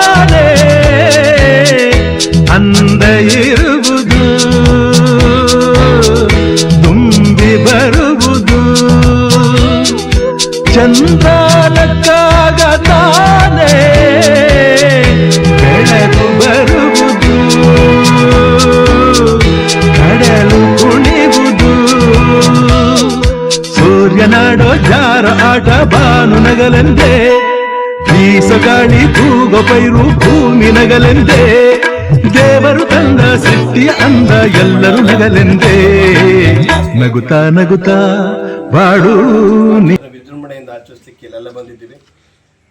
ತಾನೇ ಅಂದ ಇರುವುದು ತುಂಬಿ ಬರುವುದು ಚಂದ್ರ ನಕ್ಕಾಗ ತಾನೇ ಬೆಳಕು ಬರುವುದು ಕಡಲು ಕುಣಿವುದು ಸೂರ್ಯನಾಡೋ ಜಾರ ಆಟ ಬಾನು ನಗಲೆಂದೇ ಬೀಸಗಾಳಿ ಭೂಗ ಪೈರು ಭೂಮಿ ನಗಲೆಂದೇ ದೇವರು ತಂದ ಸೃಷ್ಟಿಯ ಅಂದ ಎಲ್ಲರೂ ನಗಲೆಂದೇ. ನಗುತ್ತಾ ನಗುತ್ತಾ ಬಾಡು ವಿಜೃಂಭಣೆಯಿಂದ ಆಚರಿಸ್ಲಿಕ್ಕೆ ಇಲ್ಲೆಲ್ಲ ಬಂದಿದ್ದೀವಿ.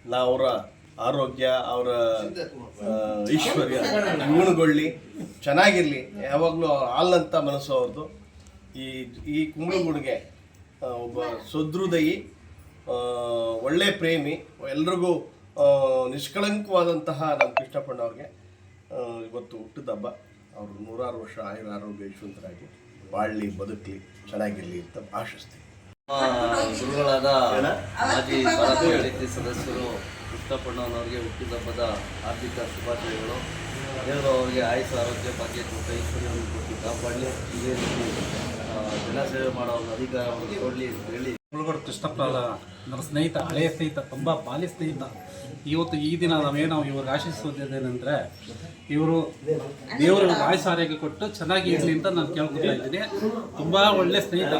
ನಾವು ಅವರ ಆರೋಗ್ಯ ಅವರ ಐಶ್ವರ್ಯ ಗುಣಗೊಳ್ಳಿ ಚೆನ್ನಾಗಿರಲಿ. ಯಾವಾಗಲೂ ಹಾಲಂತ ಮನಸ್ಸು ಅವ್ರದ್ದು. ಈ ಈ ಕುಂಬಳಗುಡಿಗೆ ಆ, ಒಬ್ಬ ಸದೃದಯಿ ಒಳ್ಳೆ ಪ್ರೇಮಿ ಎಲ್ರಿಗೂ ನಿಷ್ಕಳಂಕವಾದಂತಹ ನಮ್ಮ ಕೃಷ್ಣಪ್ಪಣ್ಣವ್ರಿಗೆ ಆ, ಇವತ್ತು ಹುಟ್ಟಿದ ಹಬ್ಬ. ಅವರು ನೂರಾರು ವರ್ಷ ಆಯುರ ಆರೋಗ್ಯ ಯಶವಂತರಾಗಿ ಬಾಳಲಿ ಬದುಕಲಿ ಚೆನ್ನಾಗಿರಲಿ ಅಂತ ಆಶಿಸ್ತೀವಿ ಗುರುಗಳಾದ ಮಾಜಿ ಭಾರತ ಹೇಳಿಕೆ ಸದಸ್ಯರು ಹುಟ್ಟಿದ ಹಬ್ಬದ ಆರ್ಥಿಕ ಶುಭಾಶಯಗಳು. ದೇವರು ಅವರಿಗೆ ಆಯುಷ ಆರೋಗ್ಯ ಭಾಗ್ಯ ಕೊಟ್ಟ ಐಶ್ವರ್ಯವನ್ನು ಕೊಟ್ಟು ಕಾಪಾಡಲಿ ಇದೇ ರೀತಿ ಜನಸೇವೆ ಮಾಡೋ ಒಂದು ಅಧಿಕಾರವನ್ನು ಕೊಡಲಿ ಅಂತ ಹೇಳಿ ಮುಳುಗಡೆ ಕೃಷ್ಣಪ್ಪ ನನ್ನ ಸ್ನೇಹಿತ, ಹಳೆಯ ಸ್ನೇಹಿತ, ತುಂಬ ಬಾಲ್ಯ ಸ್ನೇಹಿತ. ಇವತ್ತು ಈ ದಿನ ನಾವು ಇವ್ರಿಗೆ ಆಶಿಸೋದೇನೆಂದರೆ ಇವರು ದೇವರು ಆರೋಗ್ಯ ಕೊಟ್ಟು ಚೆನ್ನಾಗಿ ಇರಲಿ ಅಂತ ನಾನು ಕೇಳ್ಕೊತಾ ಇದ್ದೀನಿ. ತುಂಬ ಒಳ್ಳೆ ಸ್ನೇಹಿತ.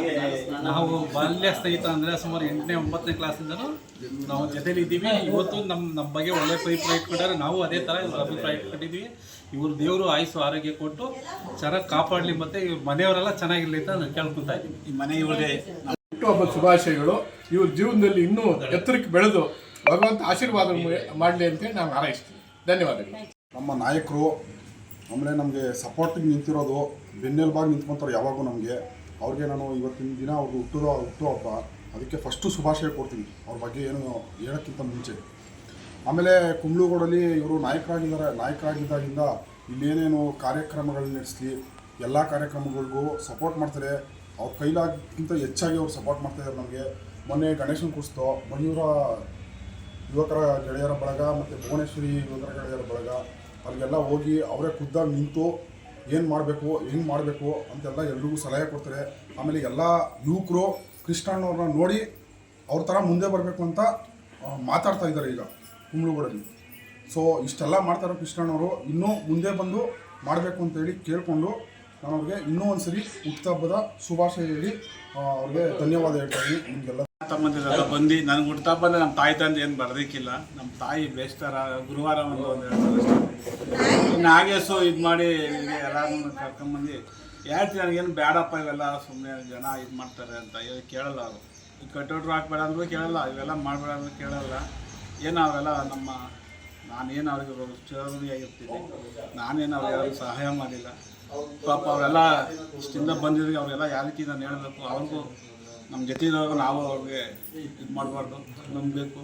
ನಾವು ಬಾಲ್ಯ ಸ್ನೇಹಿತ ಅಂದರೆ ಸುಮಾರು ಎಂಟನೇ, ಒಂಬತ್ತನೇ ಕ್ಲಾಸಿಂದನೂ ನಾವು ಜೊತೆಲಿ ಇದ್ದೀವಿ. ಇವತ್ತು ನಮ್ಮ ನಮ್ಮ ಬಗ್ಗೆ ಒಳ್ಳೆ ಅಭಿಪ್ರಾಯ ಇಟ್ಕೊಂಡಾರೆ ನಾವು ಅದೇ ಥರ ಇವ್ರ ಅಭಿಪ್ರಾಯ ಇಟ್ಕೊಂಡಿದ್ದೀವಿ. ಇವರು ದೇವರು ಆಯಸ್ಸು ಆರೋಗ್ಯ ಕೊಟ್ಟು ಚೆನ್ನಾಗಿ ಕಾಪಾಡಲಿ ಮತ್ತು ಇವ್ರ ಮನೆಯವರೆಲ್ಲ ಚೆನ್ನಾಗಿರಲಿ ಅಂತ ನಾನು ಕೇಳ್ಕೊತಾ ಇದ್ದೀನಿ. ಈ ಮನೆಯವರೇ ಹುಟ್ಟುಹಬ್ಬದ ಶುಭಾಶಯಗಳು. ಇವ್ರ ಜೀವನದಲ್ಲಿ ಇನ್ನೂ ಎತ್ತರಕ್ಕೆ ಬೆಳೆದು ಭಗವಂತ ಆಶೀರ್ವಾದ ಮಾಡಲಿ ಅಂತೇಳಿ ನಾನು ಹಾರೈಸ್ತೀನಿ. ಧನ್ಯವಾದಗಳು. ನಮ್ಮ ನಾಯಕರು ಆಮೇಲೆ ನಮಗೆ ಸಪೋರ್ಟಿಗೆ ನಿಂತಿರೋದು, ಬೆನ್ನೆಲುಬಾಗಿ ನಿಂತ್ಕೊಂತಾರೆ ಯಾವಾಗೂ ನಮಗೆ. ಅವ್ರಿಗೆ ನಾನು ಇವತ್ತಿನ ದಿನ ಅವ್ರಿಗೆ ಹುಟ್ಟುವ ಹುಟ್ಟುಹಬ್ಬ, ಅದಕ್ಕೆ ಫಸ್ಟು ಶುಭಾಶಯ ಕೊಡ್ತೀನಿ. ಅವ್ರ ಬಗ್ಗೆ ಏನು ಹೇಳೋಕ್ಕಿಂತ ಮುಂಚೆ. ಆಮೇಲೆ ಕುಂಬ್ಳೂಗೂಡಲ್ಲಿ ಇವರು ನಾಯಕರಾಗಿದ್ದಾರೆ. ನಾಯಕರಾಗಿದ್ದಾಗಿಂದ ಇಲ್ಲೇನೇನು ಕಾರ್ಯಕ್ರಮಗಳನ್ನ ನಡೆಸಲಿ, ಎಲ್ಲ ಕಾರ್ಯಕ್ರಮಗಳಿಗೂ ಸಪೋರ್ಟ್ ಮಾಡ್ತಾರೆ. ಅವ್ರ ಕೈಲಾಗಿಂತ ಹೆಚ್ಚಾಗಿ ಅವ್ರು ಸಪೋರ್ಟ್ ಮಾಡ್ತಾಯಿದ್ದಾರೆ ನಮಗೆ. ಮೊನ್ನೆ ಗಣೇಶನ ಕುಸ್ತು ಮಯೂರ ಯುವಕರ ಗೆಳೆಯರ ಬಳಗ ಮತ್ತು ಭುವನೇಶ್ವರಿ ಯುವಕರ ಗೆಳೆಯರ ಬಳಗ. ಅಲ್ಲಿಗೆಲ್ಲ ಹೋಗಿ ಅವರೇ ಖುದ್ದಾಗಿ ನಿಂತು ಏನು ಮಾಡಬೇಕು, ಹೆಂಗೆ ಮಾಡಬೇಕು ಅಂತೆಲ್ಲ ಎಲ್ರಿಗೂ ಸಲಹೆ ಕೊಡ್ತಾರೆ. ಆಮೇಲೆ ಎಲ್ಲ ಯುವಕರು ಕೃಷ್ಣಣ್ಣವ್ರನ್ನ ನೋಡಿ ಅವ್ರ ಥರ ಮುಂದೆ ಬರಬೇಕು ಅಂತ ಮಾತಾಡ್ತಾ ಇದ್ದಾರೆ ಈಗ ಕುಂಬ್ಳೂಗಳಲ್ಲಿ ಸೊ ಇಷ್ಟೆಲ್ಲ ಮಾಡ್ತಾರೆ ಕೃಷ್ಣಣ್ಣವರು ಇನ್ನೂ ಮುಂದೆ ಬಂದು ಮಾಡಬೇಕು ಅಂತೇಳಿ ಕೇಳಿಕೊಂಡು ನಾನು ಅವ್ರಿಗೆ ಇನ್ನೂ ಒಂದ್ಸರಿ ಹುಟ್ಟುಹಬ್ಬದ ಶುಭಾಶಯ ಹೇಳಿ ಅವ್ರಿಗೆ ಧನ್ಯವಾದ ಹೇಳ್ತಾ ಇದ್ದೀನಿ ನಿಮಗೆಲ್ಲ. ತಮ್ಮಂದಿರೆಲ್ಲ ಬಂದು, ನನಗೆ ಹುಟ್ಟುತ್ತಾ ಬಂದು ನಮ್ಮ ತಾಯಿ ತಂದೆ ಏನು ಬರೋದಕ್ಕಿಲ್ಲ. ನಮ್ಮ ತಾಯಿ ಬೇಸ್ತಾರ, ಗುರುವಾರ ಒಂದು ಒಂದು ಇನ್ನು ನಾಗೇಶು ಇದು ಮಾಡಿ ಎಲ್ಲರನ್ನು ಕರ್ಕೊಂಬಂದು, ಹೇಳ್ತೀನಿ ನನಗೇನು ಬೇಡಪ್ಪ ಇವೆಲ್ಲ ಸುಮ್ಮನೆ ಜನ ಇದು ಮಾಡ್ತಾರೆ ಅಂತ ಹೇಳಿ ಕೇಳಲ್ಲ ಅವರು. ಕಟ್ಟೋಟ್ರು ಹಾಕ್ಬೇಡ ಅಂದ್ರೂ ಕೇಳಲ್ಲ, ಇವೆಲ್ಲ ಮಾಡಬೇಡ ಅಂದ್ರೂ ಕೇಳಲ್ಲ. ಏನು ಅವೆಲ್ಲ ನಮ್ಮ ನಾನೇನು ಅವ್ರಿಗೆ ಚಿರಋಣಿಯಾಗಿರ್ತೀನಿ ನಾನೇನು ಅವ್ರಿಗೆ ಯಾರಿಗೂ ಸಹಾಯ ಮಾಡಿಲ್ಲ. ಪಾಪ ಅವರೆಲ್ಲ ಇಷ್ಟಿಂದ ಬಂದಿದ್ರೆ ಅವರೆಲ್ಲ ಯಾವ ರೀತಿ ನಾನು ಹೇಳಬೇಕು, ಅವ್ರಿಗೂ ನಮ್ಮ ಜೊತೆ ನಾವು ಅವ್ರಿಗೆ ಇದು ಮಾಡಬಾರ್ದು ನಂಬಬೇಕು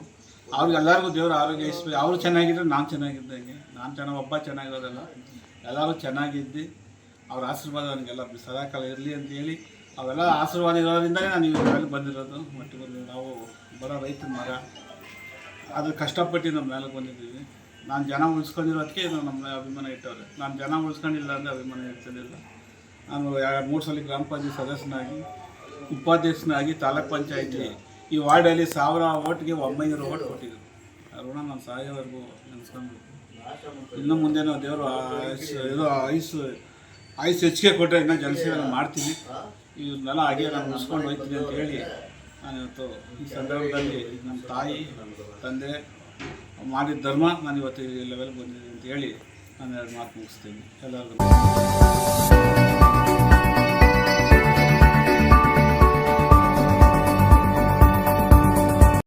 ಅವ್ರಿಗೆ ಎಲ್ಲರಿಗೂ ದೇವ್ರ ಆರೋಗ್ಯ ಇಷ್ಟ ಅವರು ಚೆನ್ನಾಗಿದ್ರೆ ನಾನು ಚೆನ್ನಾಗಿದ್ದಂಗೆ ನಾನು ಚೆನ್ನಾಗಿ, ಒಬ್ಬ ಚೆನ್ನಾಗಿರೋದಲ್ಲ. ಎಲ್ಲರೂ ಚೆನ್ನಾಗಿದ್ದು. ಅವ್ರ ಆಶೀರ್ವಾದ ನನಗೆಲ್ಲ ಸದಾಕಾಲ ಇರಲಿ ಅಂತ ಹೇಳಿ ಅವೆಲ್ಲ ಆಶೀರ್ವಾದ ಇರೋದ್ರಿಂದಲೇ ನಾನು ಇವಾಗ ಬಂದಿರೋದು. ಬಂದು ನಾವು ಬರೋ ರೈತನ ಮಗ ಅದು ಕಷ್ಟಪಟ್ಟು ನಮ್ಮ ಮೇಲೆ ಬಂದಿದ್ದೀವಿ. ನಾನು ಜನ ಉಳಿಸ್ಕೊಂಡಿರೋದಕ್ಕೆ ನಮ್ಮ ಅಭಿಮಾನ ಇಟ್ಟವ್ರೆ. ನಾನು ಜನ ಉಳಿಸ್ಕೊಂಡಿಲ್ಲ ಅಂದರೆ ಅಭಿಮಾನ ಇರ್ತಿರಲಿಲ್ಲ ನಾನು ಎರಡು ಮೂರು ಸಲ ಗ್ರಾಮ ಪಂಚಾಯತ್ ಸದಸ್ಯನಾಗಿ, ಉಪಾಧ್ಯಕ್ಷನಾಗಿ, ತಾಲೂಕ್ ಪಂಚಾಯತಿ ಈ ವಾರ್ಡಲ್ಲಿ ಸಾವಿರ ಓಟ್ಗೆ ಒಂಬೈನೂರು ಓಟ್ ಕೊಟ್ಟಿದ್ರು. ಋಣ ನಾನು ಸಾಯೋವರೆಗೂ ನೆನೆಸ್ಕೊಂಡ್ಬಿಟ್ಟು ಇನ್ನು ಮುಂದೆ ನಾವು ದೇವರು ಇದು ಆಯುಸ್ಸು ಆಯುಸ್ ಹೆಚ್ಚಿಗೆ ಕೊಟ್ಟರೆ ಇನ್ನೂ ಜನಸೇವೆ ಮಾಡ್ತೀನಿ. ಇವನ್ನೆಲ್ಲ ಹಾಗೆ ನಾನು ಉಳಿಸ್ಕೊಂಡು ಹೋಗ್ತೀನಿ ಅಂತ ಹೇಳಿ ನಾನು ಇವತ್ತು ಈ ಸಂದರ್ಭದಲ್ಲಿ ನಮ್ಮ ತಾಯಿ, ತಂದೆ ಮಾಡಿದ ಧರ್ಮ ನಾನು ಇವತ್ತು ಈ ಲೆವೆಲ್ ಬಂದಿದ್ದೀನಿ ಅಂತ ಹೇಳಿ ನಾನು ಎರಡು ಮಾತು ಮುಗಿಸ್ತೀನಿ. ಎಲ್ಲರಿಗೂ